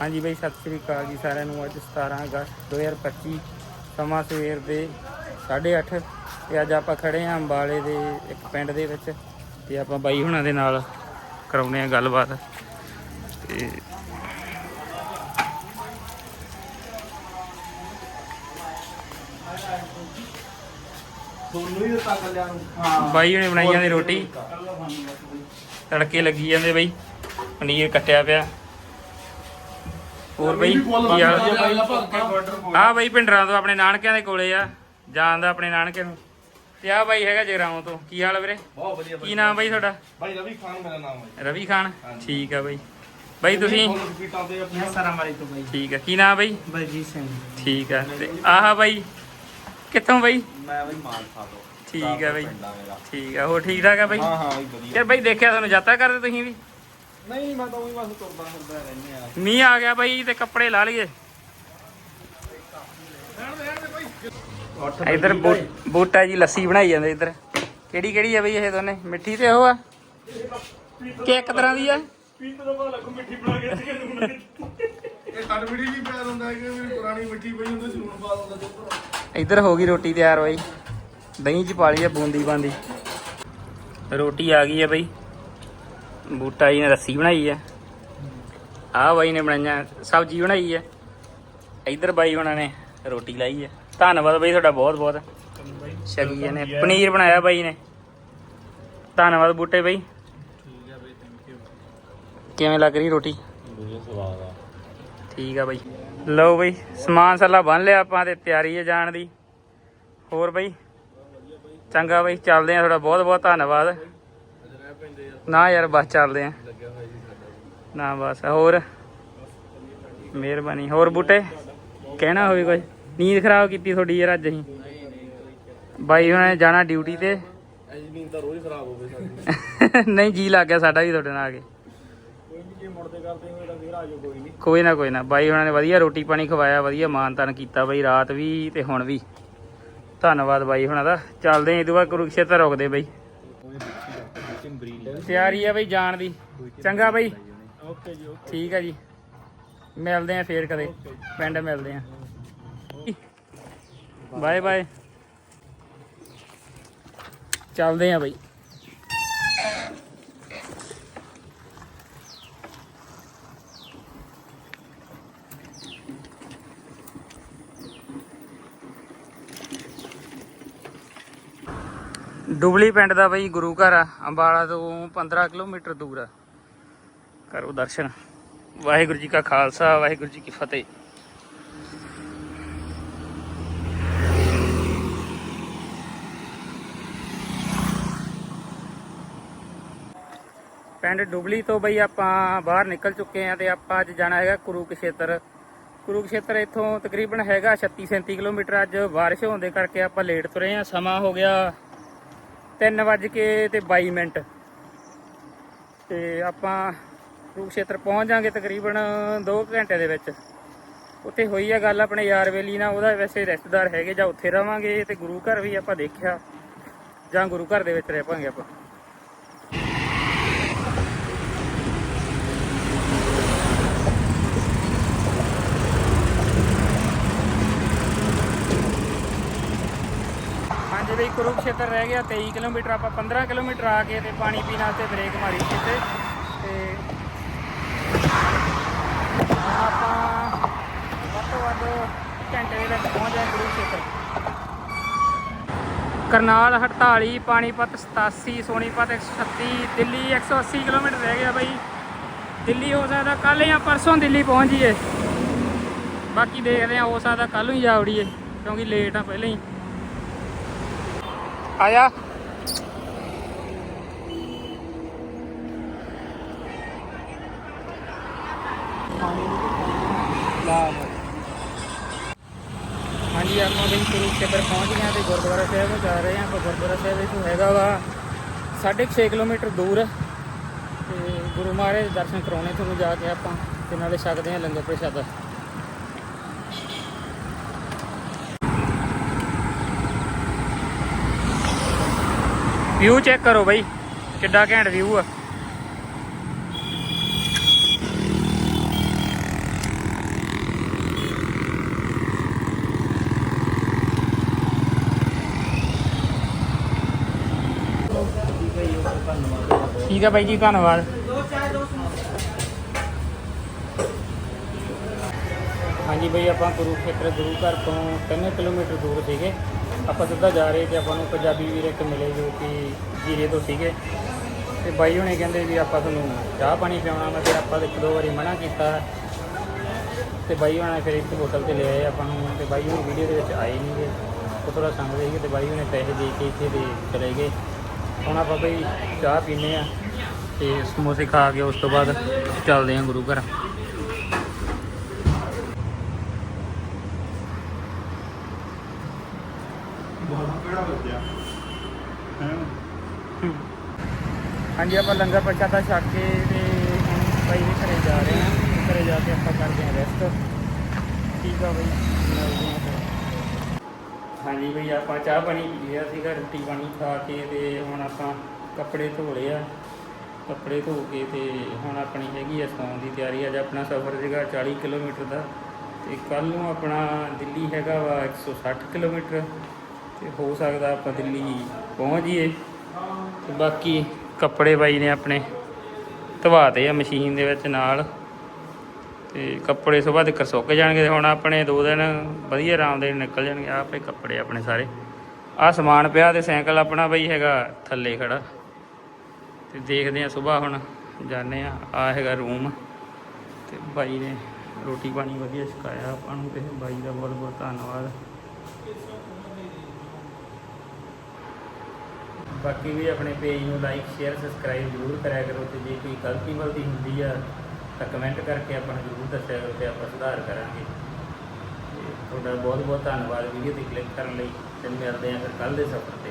ਹਾਂਜੀ ਬਈ ਸਤਿ ਸ੍ਰੀ ਅਕਾਲ ਜੀ ਸਾਰਿਆਂ ਨੂੰ। ਅੱਜ 17 ਅਗਸਤ 2025 ਸਮਾਂ ਸਵੇਰ ਦੇ 8:30 ਤੇ ਅੱਜ ਆਪਾਂ ਖੜੇ ਆਂ ਅੰਬਾਲੇ ਦੇ ਇੱਕ ਪਿੰਡ ਦੇ ਵਿੱਚ ਤੇ ਆਪਾਂ ਬਾਈ ਹੁਣਾਂ ਦੇ ਨਾਲ ਕਰਾਉਨੇ ਆ ਗੱਲਬਾਤ। ਤੇ ਦੋਨੋਂ ਹੀ ਦਿੱਤਾ ਕੱਲਿਆਂ ਨੂੰ। ਬਾਈ ਹੁਣੇ ਬਣਾਈ ਜਾਂਦੇ ਰੋਟੀ। ਤੜਕੇ ਲੱਗੀ ਜਾਂਦੇ ਬਈ ਪਨੀਰ ਕੱਟਿਆ ਪਿਆ। ਹੋਰ ਬਈ ਕੀ ਹਾਲ? ਆ ਬਈ ਪਿੰਡਰਾਂ ਤੋਂ ਆਪਣੇ ਨਾਨਕਿਆਂ ਦੇ ਕੋਲੇ ਆ ਜਾਣ ਦਾ ਆਪਣੇ ਨਾਨਕੇ ਨੂੰ। ਤੇ ਆ ਬਾਈ ਹੈਗਾ ਜਗਰਾਉਂ ਤੋਂ। ਕੀ ਹਾਲ ਆ ਵੀਰੇ? ਬਹੁਤ ਵਧੀਆ ਕੀ ਨਾਮ ਬਾਈ ਤੁਹਾਡਾ? ਭਾਈ ਰਵੀ ਖਾਨ ਮੇਰਾ ਨਾਮ ਹੈ ਰਵੀ ਖਾਨ? ਠੀਕ ਆ ਬਾਈ। ਬਾਈ ਤੁਸੀਂ? ਤੇ ਸਰਾਮਾਰੀ ਤੋਂ ਬਾਈ। ਠੀਕ ਆ। ਕੀ ਨਾਮ ਬਾਈ? ਬਲਜੀਤ ਸਿੰਘ। ਠੀਕ ਆ। ਤੇ ਆਹ ਬਾਈ ਕਿੱਥੋਂ ਬਾਈ? ਮੈਂ ਬਈ ਮਾਨ ਖਾ ਲੋ ਠੀਕ ਆ ਬਾਈ। ਠੀਕ ਆ। ਹੋਰ ਠੀਕ ਠਾਕ ਆ ਬਾਈ? ਹਾਂ ਹਾਂ ਬਈ ਵਧੀਆ। ਯਾਰ ਬਾਈ ਦੇਖਿਆ ਤੁਹਾਨੂੰ ਯਾਤਰਾ ਕਰਦੇ ਤੁਸੀਂ ਵੀ? ਨਹੀਂ ਮੈਂ ਤਾਂ ਉਹੀ ਬਸ ਤੁਰਦਾ ਫਿਰਦਾ ਰਹਿੰਦੇ ਆ। ਮੀਂਹ ਆ ਗਿਆ ਬਾਈ ਤੇ ਕੱਪੜੇ ਲਾ ਲਈਏ। ਇਧਰ ਬੂਟਾ ਜੀ ਲੱਸੀ ਬਣਾਈ ਜਾਂਦੇ ਇਧਰ। ਕਿਹੜੀ ਕਿਹੜੀ ਆ ਬਈ ਇਹ ਦੋਨੇ? ਮਿੱਠੀ ਤੇ ਉਹ ਆ? ਕਿ ਇੱਕ ਤਰ੍ਹਾਂ ਦੀ ਆ? ਇਹ ਖੱਟ ਮਿੱਠੀ ਵੀ ਪਿਆਰ ਹੁੰਦਾ ਹੈ ਕਿ ਮੇਰੀ ਪੁਰਾਣੀ ਮਿੱਠੀ ਪਈ ਹੁੰਦੀ ਸੀ ਲੂਣ ਪਾ ਦਿੰਦਾ ਦੁੱਧ ਇੱਧਰ ਹੋ ਗਈ ਰੋਟੀ ਤਿਆਰ ਬਾਈ। ਦਹੀਂ ਚ ਪਾ ਲਈ ਆ ਬੂੰਦੀ ਬਾਂਦੀ ਰੋਟੀ ਆ ਗਈ ਆ ਬਈ। ਬੂਟਾ ਜੀ ਨੇ ਰੱਸੀ ਬਣਾਈ ਹੈ ਆਹ ਬਾਈ ਨੇ ਬਣਾਈਆਂ, ਸਬਜ਼ੀ ਬਣਾਈ ਹੈ ਇੱਧਰ ਬਾਈ ਉਹਨਾਂ ਨੇ ਰੋਟੀ ਲਾਈ ਹੈ ਧੰਨਵਾਦ ਬਾਈ ਤੁਹਾਡਾ ਬਹੁਤ ਬਹੁਤ। ਸ਼ਗੀ ਨੇ, ਪਨੀਰ ਬਣਾਇਆ ਬਾਈ ਨੇ। ਧੰਨਵਾਦ ਬੂਟੇ ਬਾਈ। ਕਿਵੇਂ ਲੱਗ ਰਹੀ ਰੋਟੀ? ਬਹੁਤ ਸਵਾਦ ਆ ਠੀਕ ਆ ਬਾਈ। ਲਓ ਬਾਈ, ਸਮਾਨ ਸੱਲਾ ਬੰਨ ਲਿਆ ਆਪਾਂ ਤੇ ਤਿਆਰੀ ਹੈ ਜਾਣ ਦੀ। ਹੋਰ ਬਾਈ? ਚੰਗਾ ਬਾਈ, ਚੱਲਦੇ ਆ ਤੁਹਾਡਾ ਬਹੁਤ ਬਹੁਤ ਧੰਨਵਾਦ। ਨਾ ਯਾਰ, ਬਸ ਚੱਲਦੇ ਆ। ਨਾ ਬਸ, ਹੋਰ? ਮਿਹਰਬਾਨੀ। ਹੋਰ ਬੂਟੇ? ਕਹਿਣਾ ਹੋਵੇ ਕੁਝ ਨੀਂਦ ਖਰਾਬ ਕੀਤੀ ਤੁਹਾਡੀ ਯਾਰ ਅੱਜ ਅਸੀਂ? ਬਾਈ ਹੁਣ ਜਾਣਾ ਡਿਊਟੀ ਤੇ। ਐਜੀ ਨੀਂਦ ਤਾਂ ਰੋਜ਼ ਖਰਾਬ ਹੋਵੇ ਸਾਡੀ ਨਹੀਂ, ਜੀ ਲੱਗ ਗਿਆ ਸਾਡਾ ਵੀ ਤੁਹਾਡੇ ਨਾਲ ਆ ਕੇ। ਕੋਈ ਨਾ ਕੋਈ ਨਾ। ਬਾਈ ਉਹਨਾਂ ਨੇ ਵਧੀਆ ਰੋਟੀ ਪਾਣੀ ਖਵਾਇਆ, ਵਧੀਆ ਮਾਨ ਤਾਨ ਕੀਤਾ ਬਾਈ, ਰਾਤ ਵੀ ਤੇ ਹੁਣ ਵੀ। ਧੰਨਵਾਦ ਬਾਈ ਹੁਣਾਂ ਦਾ। ਚੱਲਦੇ ਆਂ ਇਹ ਤੋਂ ਬਾਅਦ ਕੁਰੂਕਸ਼ੇਤਰ ਰੁਕਦੇ ਬਾਈ। ਤਿਆਰੀ ਆ ਬਾਈ ਜਾਣ ਦੀ। ਚੰਗਾ ਬਾਈ। ਓਕੇ ਜੀ ਠੀਕ ਆ ਜੀ। ਮਿਲਦੇ ਆ ਫੇਰ ਕਦੇ। ਪਿੰਡ ਮਿਲਦੇ ਆ। Bye bye. ਚੱਲਦੇ ਆ ਬਾਈ। ਡੁਬਲੀ ਪਿੰਡ ਦਾ ਬਈ ਗੁਰੂ ਘਰ ਆ, ਅੰਬਾਲਾ ਤੋਂ 15 ਕਿਲੋਮੀਟਰ ਦੂਰ ਆ। ਕਰੋ ਦਰਸ਼ਨ। ਵਾਹਿਗੁਰੂ ਜੀ ਕਾ ਖਾਲਸਾ, ਵਾਹਿਗੁਰੂ ਜੀ ਕੀ ਫਤਿਹ। ਪਿੰਡ ਡੁਬਲੀ ਤੋਂ ਬਈ ਆਪਾਂ ਬਾਹਰ ਨਿਕਲ ਚੁੱਕੇ ਆ ਤੇ ਆਪਾਂ ਅੱਜ ਜਾਣਾ ਹੈਗਾ ਕੁਰੂਕਸ਼ੇਤਰ। ਕੁਰੂਕਸ਼ੇਤਰ ਇੱਥੋਂ ਤਕਰੀਬਨ ਹੈਗਾ 36 37 ਕਿਲੋਮੀਟਰ। ਅੱਜ ਬਾਰਿਸ਼ ਹੋਣ ਦੇ ਕਰਕੇ ਆਪਾਂ ਲੇਟ ਤੁਰੇ ਆ, ਸਮਾਂ ਹੋ ਗਿਆ 3 ਵੱਜ ਕੇ ਤੇ 22 ਮਿੰਟ। ਤੇ ਆਪਾਂ ਰੂਪਸ਼ੇਤਰ ਪਹੁੰਚ ਜਾਾਂਗੇ ਤਕਰੀਬਨ 2 ਘੰਟੇ ਦੇ ਵਿੱਚ। ਉੱਥੇ ਹੋਈ ਆ ਗੱਲ ਆਪਣੇ ਯਾਰ ਵੇਲੀ ਨਾਲ, ਉਹਦਾ ਵੈਸੇ ਰਿਸ਼ਤੇਦਾਰ ਹੈਗੇ ਜਾਂ ਉੱਥੇ ਰਵਾਂਗੇ ਤੇ ਗੁਰੂ ਘਰ ਵੀ ਆਪਾਂ ਦੇਖਿਆ। ਜਾਂ ਗੁਰੂ ਘਰ ਦੇ ਵਿੱਚ ਰਹਿ ਪਾਂਗੇ ਆਪਾਂ। ਹਾਂਜੀ ਕੁਰੂਕਸ਼ੇਤਰ ਰਹਿ ਗਿਆ 23 ਕਿਲੋਮੀਟਰ, ਆਪਾਂ 15 ਕਿਲੋਮੀਟਰ ਆ ਕੇ ਤੇ ਪਾਣੀ ਪੀਣ ਵਾਸਤੇ ਬ੍ਰੇਕ ਮਾਰੀ ਸੀ ਤੇ ਆਪਾਂ ਵੱਧ ਤੋਂ ਵੱਧ ਘੰਟੇ ਦੇ ਵਿੱਚ ਪਹੁੰਚ ਜਾਏ ਕੁਰੂਕਸ਼ੇਤਰ। ਕਰਨਾਲ 48 ਪਾਣੀਪਤ 87 ਸੋਨੀਪਤ 136 ਦਿੱਲੀ 180 ਕਿਲੋਮੀਟਰ ਰਹਿ ਗਿਆ ਬਾਈ। ਦਿੱਲੀ ਹੋ ਸਕਦਾ ਕੱਲ ਜਾਂ ਪਰਸੋਂ ਦਿੱਲੀ ਪਹੁੰਚ ਜਾਈਏ। ਬਾਕੀ ਦੇਖਦੇ ਆ ਹੋ ਸਕਦਾ ਕੱਲ ਨੂੰ ਹੀ ਜਾ ਵੜੀਏ, ਕਿਉਂਕਿ ਲੇਟ ਆ ਪਹਿਲਾਂ ਹੀ। ਆਇਆ। ਹਾਂਜੀ, ਆਪਾਂ ਵੀ ਕੁਰੂਕਸ਼ੇਤਰ ਪਹੁੰਚ ਗਏ ਹਾਂ ਤੇ ਗੁਰਦੁਆਰਾ ਸਾਹਿਬ ਜਾ ਰਹੇ ਹਾਂ। ਆਪਾਂ ਗੁਰਦੁਆਰਾ ਸਾਹਿਬ ਇੱਥੋਂ ਹੈਗਾ ਵਾ। 6.5 ਕਿਲੋਮੀਟਰ ਦੂਰ। ਤੇ ਗੁਰੂ ਮਹਾਰਾਜ ਦੇ ਦਰਸ਼ਨ ਕਰਾਉਣੇ, ਤੁਹਾਨੂੰ ਜਾ ਕੇ ਆਪਾਂ ਤੇ ਨਾਲੇ ਛਕਦੇ ਹਾਂ ਲੰਗਰ ਪ੍ਰਸ਼ਾਦਾ। ਵਿਊ ਚੈੱਕ ਕਰੋ ਬਾਈ, ਕਿੱਡਾ ਘੈਂਟ ਵਿਊ ਆ। ਠੀਕ ਹੈ ਬਾਈ ਜੀ, ਧੰਨਵਾਦ। ਹਾਂਜੀ ਬਈ, ਆਪਾਂ ਗੁਰੂ ਖੇਤਰ ਗੁਰੂ ਘਰ ਤੋਂ 3 ਕਿਲੋਮੀਟਰ ਦੂਰ ਸੀਗੇ। ਆਪਾਂ ਸਿੱਧਾ ਜਾ ਰਹੇ ਤੇ ਆਪਾਂ ਨੂੰ ਪੰਜਾਬੀ ਵੀਰ ਇੱਕ ਮਿਲੇ ਜੋ ਕਿ ਜੀਰੇ ਤੋਂ ਸੀਗੇ। ਤੇ ਬਾਈ ਹੁਣੇ ਕਹਿੰਦੇ ਵੀ ਆਪਾਂ ਤੁਹਾਨੂੰ ਚਾਹ ਪਾਣੀ ਪਿਆਉਣਾ, ਮੈਂ ਫਿਰ ਆਪਾਂ ਇੱਕ ਦੋ ਵਾਰੀ ਮਨਾ ਕੀਤਾ। ਤੇ ਬਾਈ ਹੁਣਾਂ ਨੇ ਫਿਰ ਇੱਕ ਹੋਟਲ ਤੇ ਲੈ ਆਏ ਆਪਾਂ ਨੂੰ, ਤੇ ਬਾਈ ਹੁਣੀ ਵੀਡੀਓ ਦੇ ਵਿੱਚ ਆਏ ਨਹੀਂਗੇ ਉਹ ਥੋੜਾ ਸੰਗਦੇ ਸੀਗੇ ਤੇ ਬਾਈ ਹੁਣੇ ਪੈਸੇ ਦੇ ਕੇ ਇੱਥੇ ਦੇ ਚਲੇ ਗਏ। ਹੁਣ ਆਪਾਂ ਬਈ ਚਾਹ ਪੀਨੇ ਆ ਤੇ ਸਮੋਸੇ ਖਾ ਕੇ ਉਸ ਤੋਂ ਬਾਅਦ ਚੱਲਦੇ ਆ ਗੁਰੂ ਘਰ। ਬਹੁਤ ਕਿਹੜਾ ਲੱਗਿਆ ਹਾਂਜੀ, ਆਪਾਂ ਲੰਗਰ ਪ੍ਰਸ਼ਾਦਾ ਛੱਕ ਕੇ ਤੇ ਹੁਣ ਬਾਈ ਦੇ ਘਰੇ ਜਾ ਰਹੇ ਹਾਂ। ਘਰੇ ਜਾ ਕੇ ਆਪਾਂ ਕਰਦੇ ਹਾਂ ਰੈਸਟ ਠੀਕ ਆ ਬਾਈ, ਮਿਲਦੇ ਹਾਂ ਹਾਂਜੀ ਬਈ, ਆਪਾਂ ਚਾਹ ਪਾਣੀ ਪੀ ਲਿਆ ਸੀਗਾ, ਰੋਟੀ ਪਾਣੀ ਖਾ ਕੇ ਤੇ ਹੁਣ ਆਪਾਂ ਕੱਪੜੇ ਧੋ ਲਏ ਆ। ਕੱਪੜੇ ਧੋ ਕੇ ਤੇ ਹੁਣ ਆਪਣੀ ਹੈਗੀ ਆ ਸੌਣ ਦੀ ਤਿਆਰੀ। ਅੱਜ ਆਪਣਾ ਸਫ਼ਰ ਸੀਗਾ 40 ਕਿਲੋਮੀਟਰ ਦਾ ਤੇ ਕੱਲ ਨੂੰ ਆਪਣਾ ਦਿੱਲੀ ਹੈਗਾ ਵਾ 160 ਕਿਲੋਮੀਟਰ। ਤੇ ਹੋ ਸਕਦਾ ਆਪਾਂ ਦਿੱਲੀ ਪਹੁੰਚ ਜੀਏ ਤੇ ਬਾਕੀ ਕੱਪੜੇ ਬਾਈ ਨੇ ਆਪਣੇ ਧਵਾਤੇ ਆ ਮਸ਼ੀਨ ਦੇ ਵਿੱਚ ਨਾਲ। ਤੇ ਕੱਪੜੇ ਸੁਬਾਹ ਤੱਕ ਸੁੱਕ ਜਾਣਗੇ ਤੇ ਹੁਣ ਆਪਣੇ ਦੋ ਦਿਨ ਵਧੀਆ ਆਰਾਮ ਦੇ ਨਿਕਲ ਜਾਣਗੇ। ਆਹ ਆਪਣੇ ਕੱਪੜੇ ਆਪਣੇ ਸਾਰੇ। ਆਹ ਸਮਾਨ ਪਿਆ ਤੇ ਸਾਈਕਲ ਆਪਣਾ ਬਈ ਹੈਗਾ ਥੱਲੇ ਖੜਾ। ਤੇ ਦੇਖਦੇ ਆ ਸੁਬਾਹ ਹੁਣ ਜਾਣੇ ਆ। ਆ ਹੈਗਾ ਰੂਮ। ਤੇ ਬਾਈ ਨੇ ਰੋਟੀ ਪਾਣੀ ਵਧੀਆ ਛਕਾਇਆ ਆਪਾਂ ਨੂੰ ਤੇ ਬਾਈ ਦਾ ਬਹੁਤ ਬਹੁਤ ਧੰਨਵਾਦ। ਬਾਕੀ ਵੀ ਆਪਣੇ ਪੇਜ ਨੂੰ ਲਾਈਕ ਸ਼ੇਅਰ ਸਬਸਕ੍ਰਾਈਬ ਜ਼ਰੂਰ ਕਰਿਆ ਕਰੋ ਤੇ ਜੇ ਕੋਈ ਗਲਤੀ ਵਲਤੀ ਹੁੰਦੀ ਆ, ਤਾਂ ਕਮੈਂਟ ਕਰਕੇ ਆਪਾਂ ਨੂੰ ਜ਼ਰੂਰ ਦੱਸਿਆ ਕਰੋ ਤੇ ਆਪਾਂ ਸੁਧਾਰ ਕਰਾਂਗੇ। ਤੇ ਤੁਹਾਡਾ ਬਹੁਤ ਬਹੁਤ ਧੰਨਵਾਦ ਵੀਡੀਓ ਤੇ ਕਲਿੱਕ ਕਰਨ ਲਈ। ਤੇ ਮਿਲਦੇ ਹਾਂ ਫਿਰ ਕੱਲ ਦੇ ਸਫ਼ਰ ਤੇ।